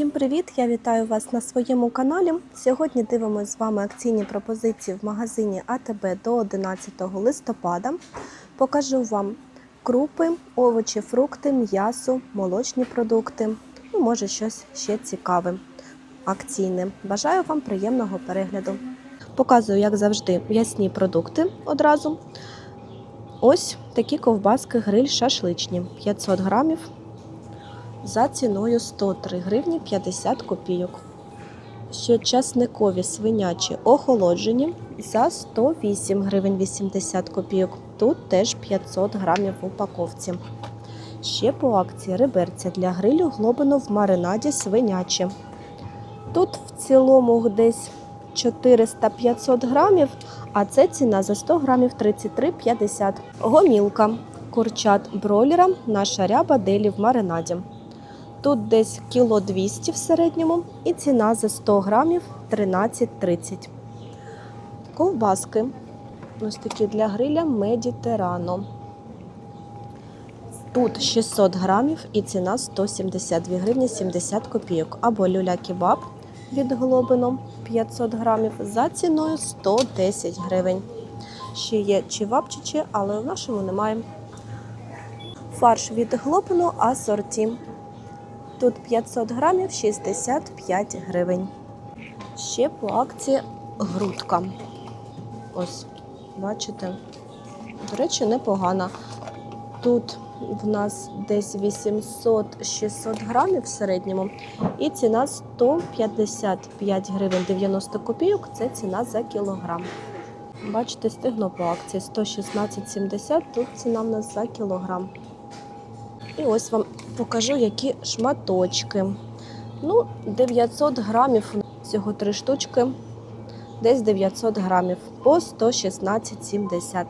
Всім привіт! Я вітаю вас на своєму каналі. Сьогодні дивимося з вами акційні пропозиції в магазині АТБ до 11 листопада. Покажу вам крупи, овочі, фрукти, м'ясо, молочні продукти. Ну, може, щось ще цікаве, акційне. Бажаю вам приємного перегляду. Показую, як завжди, м'ясні продукти одразу. Ось такі ковбаски гриль шашличні 500 грамів за ціною 103 гривні 50 копійок. Ще часникові свинячі охолоджені за 108 гривень 80 копійок. Тут теж 500 грамів в упаковці. Ще по акції реберця для грилю глобино в маринаді свинячі. Тут в цілому десь 400-500 грамів, а це ціна за 100 грамів 33,50. Гомілка курчат бройлера наша ряба делі в маринаді. Тут десь кіло 200 в середньому і ціна за 100 грамів 13,30. Ковбаски. Ось такі для гриля Медітерано. Тут 600 грамів і ціна 172 гривні 70 копійок. Або люля-кебаб від Глобино 500 грамів за ціною 110 гривень. Ще є чівапчичі, але в нашому немає. Фарш від Глобино асорті. Тут 500 грамів 65 гривень. Ще по акції грудка. Ось, бачите? До речі, непогана. Тут в нас десь 800-600 грамів в середньому. І ціна 155 гривень 90 копійок. Це ціна за кілограм. Бачите, стегно по акції 116,70. Тут ціна в нас за кілограм. І ось вам покажу, які шматочки. Ну, 900 грамів, всього три штучки, десь 900 грамів по 116,70.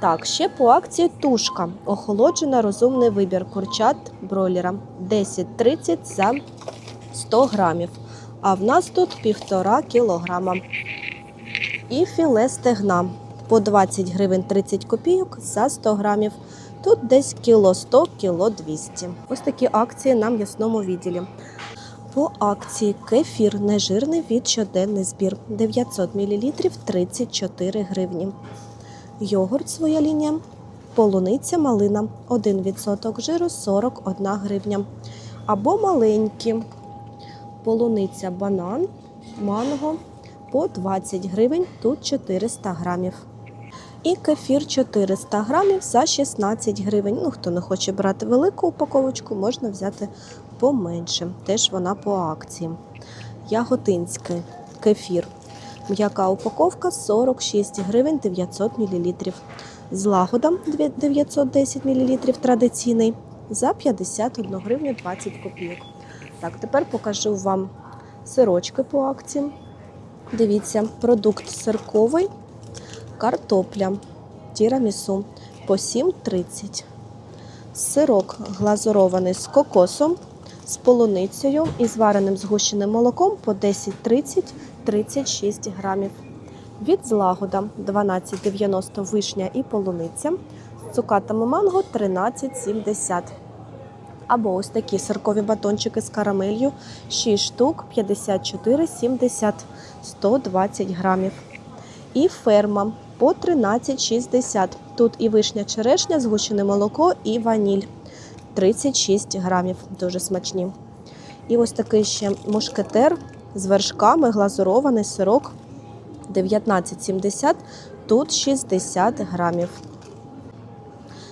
Так, ще по акції тушка. Охолоджена розумний вибір курчат бройлера 10-30 за 100 грамів. А в нас тут півтора кілограма. І філе стегна по 20 гривень 30 копійок за 100 грамів. Тут десь кіло 100, кіло 200. Ось такі акції на м'ясному відділі. По акції кефір нежирний від щоденний збір 900 мл 34 гривні. Йогурт своя лінія. Полуниця малина 1% жиру 41 гривня. Або маленькі. Полуниця банан, манго по 20 гривень, тут 400 грамів. І кефір 400 грамів за 16 гривень. Ну, хто не хоче брати велику упаковочку, можна взяти поменше. Теж вона по акції. Яготинський кефір. М'яка упаковка 46 гривень 900 мл. Злагода 910 мл традиційний за 51 гривню 20 копійок. Так, тепер покажу вам сирочки по акції. Дивіться, продукт сирковий картопля тірамісу по 7,30. Сирок глазурований з кокосом, з полуницею і звареним згущеним молоком по 10,30 36 грамів. Від злагода 12,90 вишня і полуниця. З цукатами манго 13,70. Або ось такі сиркові батончики з карамелью 6 штук 54,70 120 грамів. І ферма по 13,60. Тут і вишня черешня, згущене молоко і ваніль 36 грамів. Дуже смачні. І ось такий ще мушкетер з вершками, глазурований сирок 19,70. Тут 60 грамів.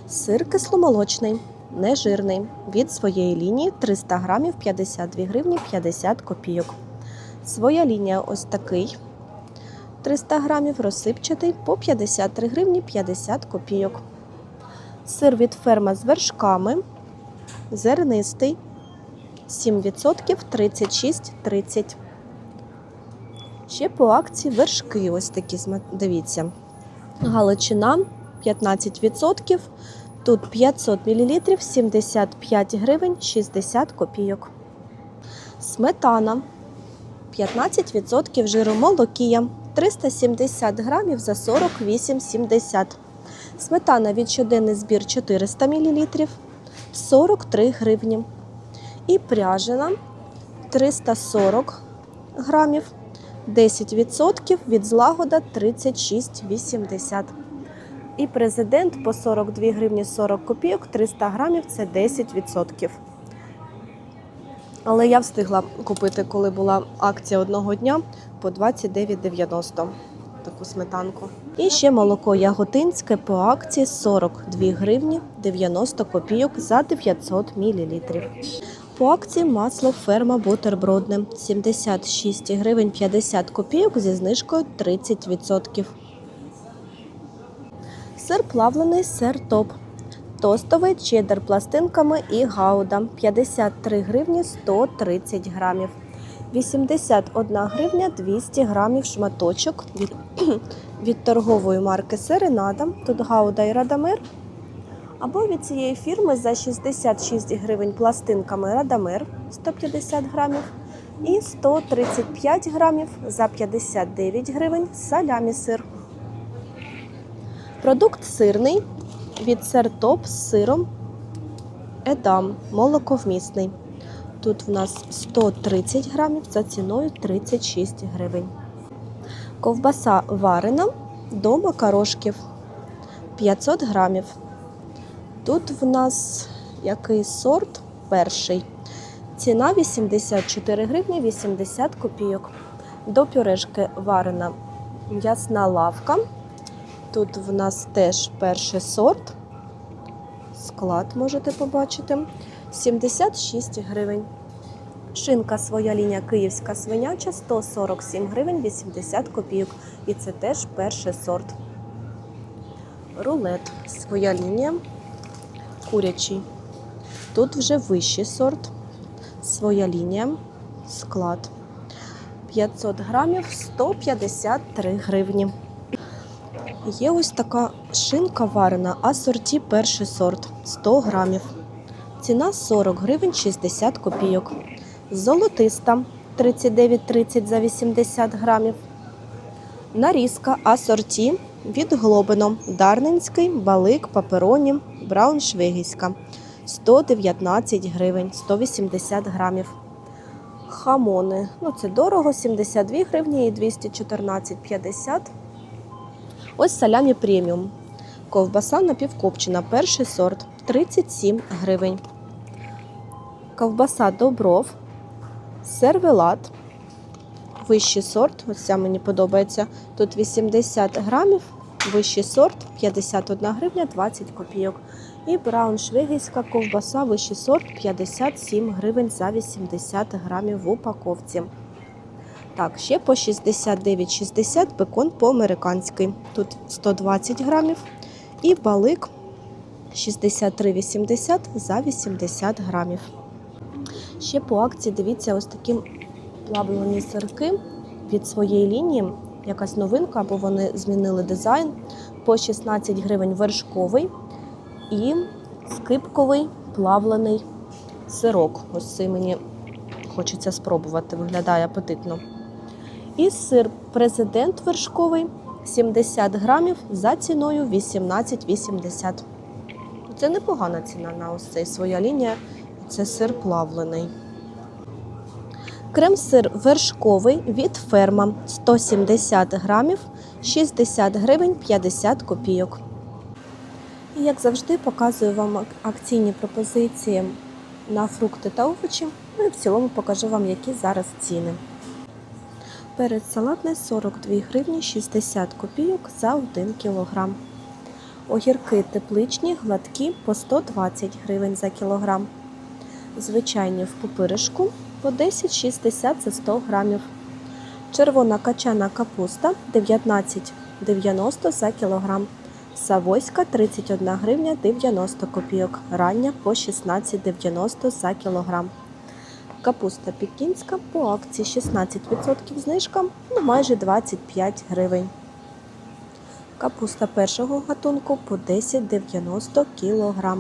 Сир кисломолочний, нежирний. Від своєї лінії 300 грамів 52 гривні 50 копійок. Своя лінія ось такий. 300 грамів розсипчатий по 53 гривні 50 копійок. Сир від ферма з вершками. Зернистий 7% 36,30. Ще по акції вершки ось такі, дивіться. Галичина 15%. Тут 500 мл 75 гривень 60 копійок. Сметана 15% жиру молокія 370 грамів за 48,70. Сметана від щоденний збір 400 мл 43 гривні. І пряжена 340 грамів, 10% від злагода 36,80. І президент по 42 гривні 40 копійок, 300 грамів це 10%. Але я встигла купити, коли була акція одного дня по 29,90 таку сметанку. І ще молоко яготинське по акції 42 гривні 90 копійок за 900 мл. По акції масло ферма бутербродне 76 гривень 50 копійок зі знижкою 30%. Сир плавлений, сир топ. Тостовий чеддер пластинками і гауда 53 гривні 130 грамів. 81 гривня 200 грамів шматочок від, від торгової марки Серенада. Тут гауда і радамер. Або від цієї фірми за 66 гривень пластинками радамер 150 грамів. І 135 грамів за 59 гривень салямі сир. Продукт сирний від сертоп з сиром Едам молоковмісний. Тут в нас 130 грамів за ціною 36 гривень. Ковбаса варена до макарошків 500 грамів. Тут в нас який сорт перший. Ціна 84 гривні 80 копійок. До пюрешки варена м'ясна лавка. Тут в нас теж перший сорт. Склад можете побачити. 76 гривень. Шинка своя лінія київська свиняча 147 гривень 80 копійок. І це теж перший сорт. Рулет своя лінія. Курячий. Тут вже вищий сорт. Своя лінія. Склад. 500 грамів 153 гривні. Є ось така шинка варена, асорті перший сорт 100 грамів. Ціна 40 гривень 60 копійок. Золотиста 39,30 за 80 грамів. Нарізка асорті від Глобино. Дарненський, балик, папероні, брауншвейгівська. 119 гривень 180 грамів. Хамони. Ну, це дорого, 72 гривні і 214,50. Ось салямі преміум. Ковбаса напівкопчена, перший сорт 37 гривень. Ковбаса добров, сервелат. Вищий сорт, ось ця мені подобається. Тут 80 грамів, вищий сорт 51 гривня 20 копійок. І брауншвейгівська ковбаса, вищий сорт 57 гривень за 80 грамів в упаковці. Так, ще по 69,60 бекон по-американськи. Тут 120 грамів. І балик 63,80 за 80 грамів. Ще по акції дивіться ось такі плавлені сирки від своєї лінії. Якась новинка, або вони змінили дизайн. По 16 гривень вершковий і скипковий плавлений сирок. Ось цей мені хочеться спробувати, виглядає апетитно. І сир президент вершковий 70 грамів за ціною 18,80. Це непогана ціна на ось цей своя лінія. Це сир плавлений. Крем-сир вершковий від ферма 170 грамів 60 гривень 50 копійок. І як завжди, показую вам акційні пропозиції на фрукти та овочі. Ну і в цілому покажу вам, які зараз ціни. Перець салатний 42 гривні 60 копійок за 1 кілограм. Огірки тепличні, гладкі по 120 гривень за кілограм. Звичайні в пупиришку по 10,60 за 100 грамів. Червона качана капуста 19,90 за кілограм. Савойська 31 гривня 90 копійок. Рання по 16,90 за кілограм. Капуста пекінська по акції 16% знижка, ну майже 25 гривень. Капуста першого гатунку по 10,90 кг.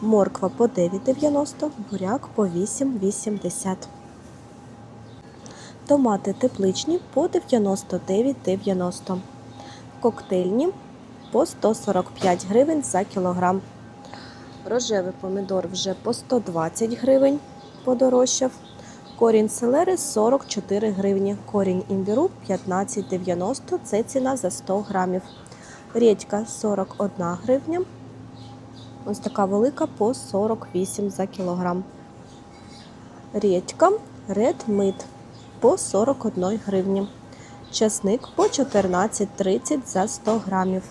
Морква по 9,90, буряк по 8,80. Томати тепличні по 99,90. Коктейльні по 145 гривень за кілограм. Рожевий помідор вже по 120 гривень. Подорожчав. Корінь селери 44 гривні. Корінь імбіру 15,90. Це ціна за 100 грамів. Рідька 41 гривня. Ось така велика по 48 за кілограм. Рідька Red Meat по 41 гривні. Часник по 14,30 за 100 грамів.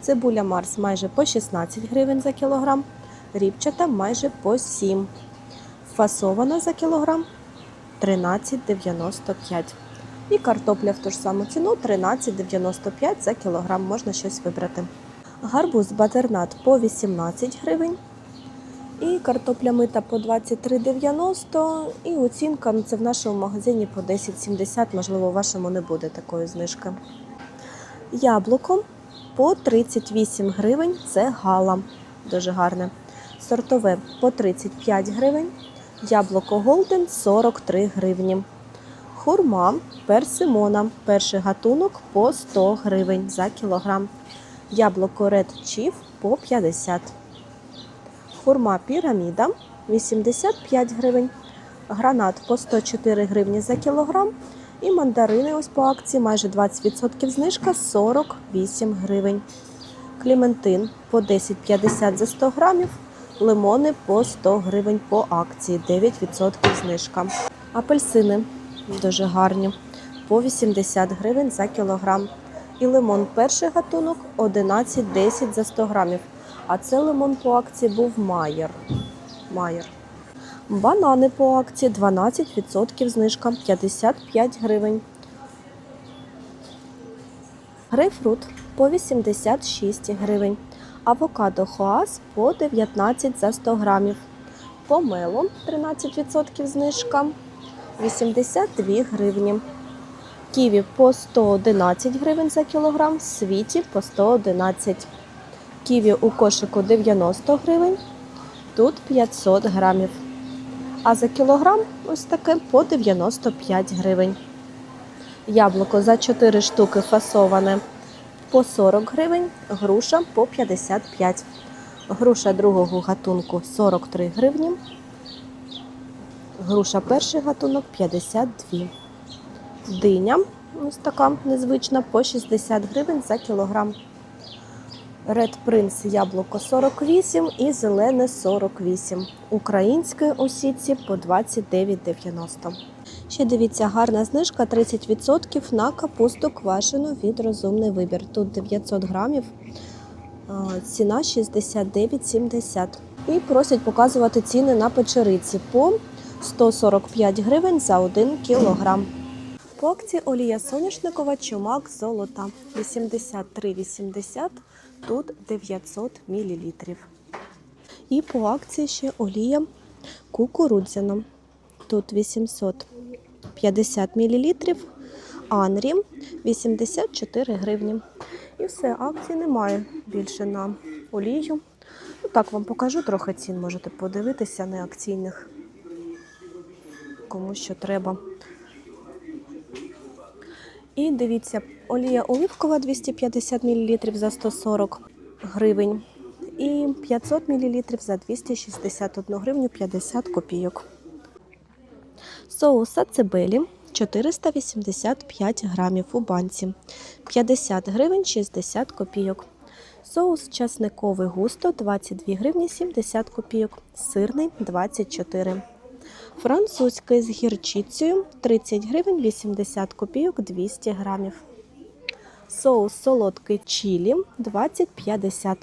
Цибуля Марс майже по 16 гривень за кілограм. Рібчата майже по 7. Фасована за кілограм 13,95. І картопля в ту ж саму ціну 13,95 за кілограм. Можна щось вибрати. Гарбуз батернат по 18 гривень. І картопля мита по 23,90. І оцінка ну, це в нашому магазині по 10,70. Можливо, у вашому не буде такої знижки. Яблуко по 38 гривень. Це гала. Дуже гарне. Сортове по 35 гривень. Яблуко Голден 43 гривні. Хурма персимона. Перший гатунок по 100 гривень за кілограм. Яблуко Red Chief по 50. Хурма піраміда 85 гривень. Гранат по 104 гривні за кілограм. І мандарини ось по акції майже 20% знижка 48 гривень. Клементин по 10,50 за 100 грамів. Лимони по 100 гривень по акції 9% знижка. Апельсини дуже гарні по 80 гривень за кілограм. І лимон перший гатунок 11,10 за 100 грамів. А це лимон по акції був Майер. Майер. Банани по акції 12% знижка 55 гривень. Грейпфрут по 86 гривень. Авокадо Хоас по 19 за 100 грамів. Помело 13% знижка 82 гривні. Ківі по 111 гривень за кілограм, світі по 111. Ківі у кошику 90 гривень, тут 500 грамів. А за кілограм ось таке по 95 гривень. Яблуко за 4 штуки фасоване по 40 гривень, груша по 55. Груша другого гатунку 43 гривні. Груша перший гатунок 52. Диня ось така незвична по 60 гривень за кілограм. Red Prince яблуко 48 і зелене 48. Українське у по 29,90. Ще дивіться, гарна знижка 30% на капусту квашену від розумний вибір. Тут 900 грамів, ціна 69,70. І просять показувати ціни на печериці по 145 гривень за 1 кілограм. По акції олія соняшникова чумак золота 83,80, тут 900 мл. І по акції ще олія кукурудзяна. Тут 850 мл, Анрі 84 гривні. І все, акції немає більше на олію. Ну, так вам покажу трохи цін, можете подивитися не акційних, кому що треба. І дивіться, олія оливкова 250 мл за 140 гривень. І 500 мл за 261 гривню 50 копійок. Соус ацебелі 485 грамів у банці. 50 гривень 60 копійок. Соус часниковий густо 22 гривні 70 копійок. Сирний 24 Французький з гірчицею 30 гривень 80 копійок 200 грамів. Соус солодкий чілі 20,50.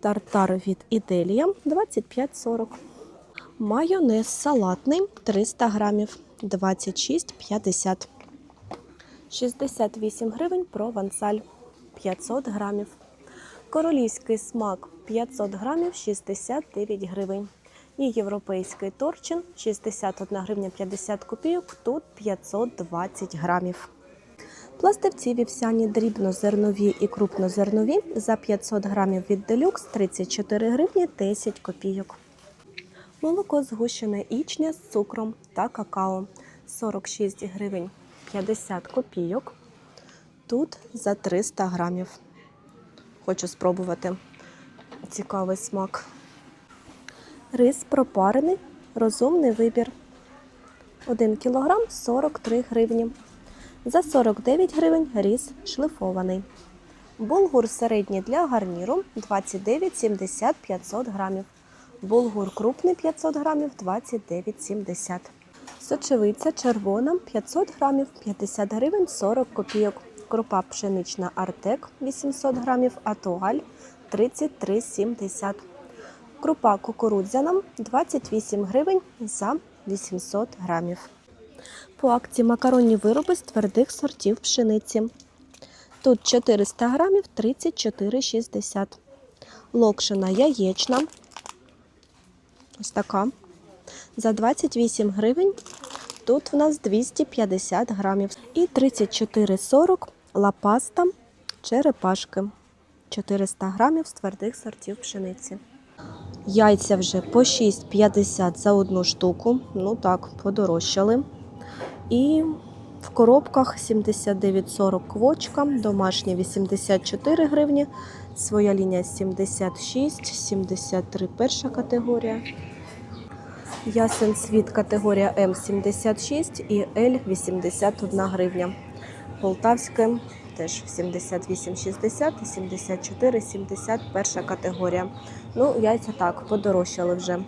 Тартар від Іделія 25,40. Майонез салатний 300 грамів 26,50. 68 гривень провансаль 500 грамів. Королівський смак 500 грамів 69 гривень. І європейський торчин 61 гривня 50 копійок, тут 520 грамів. Пластивці вівсяні дрібнозернові і крупнозернові за 500 грамів від делюкс 34 гривні 10 копійок. Молоко згущене ічня з цукром та какао 46 гривень 50 копійок. Тут за 300 грамів. Хочу спробувати цікавий смак. Рис пропарений розумний вибір. 1 кілограм 43 гривні. За 49 гривень різ шлифований. Булгур середній для гарніру 29,70 500 грамів. Булгур крупний 500 грамів 29,70. Сочевиця червона 500 грамів 50 гривень 40 копійок. Крупа пшенична Артек 800 грамів, Атуаль 33,70. Крупа кукурудзяна 28 гривень за 800 грамів. По акції макаронні вироби з твердих сортів пшениці. Тут 400 грамів 34,60. Локшина яєчна. Ось така. За 28 гривень. Тут в нас 250 грамів. І 34,40 лапаста черепашки. 400 грамів з твердих сортів пшениці. Яйця вже по 6,50 за одну штуку. Ну так, подорожчали. І в коробках 79,40 квочка, домашня 84 гривні, своя лінія 76, 73 перша категорія. Ясен світ категорія М 76 і Л 81 гривня. Полтавське теж 78,60 і 74,70 перша категорія. Ну, яйця так, подорожчали вже.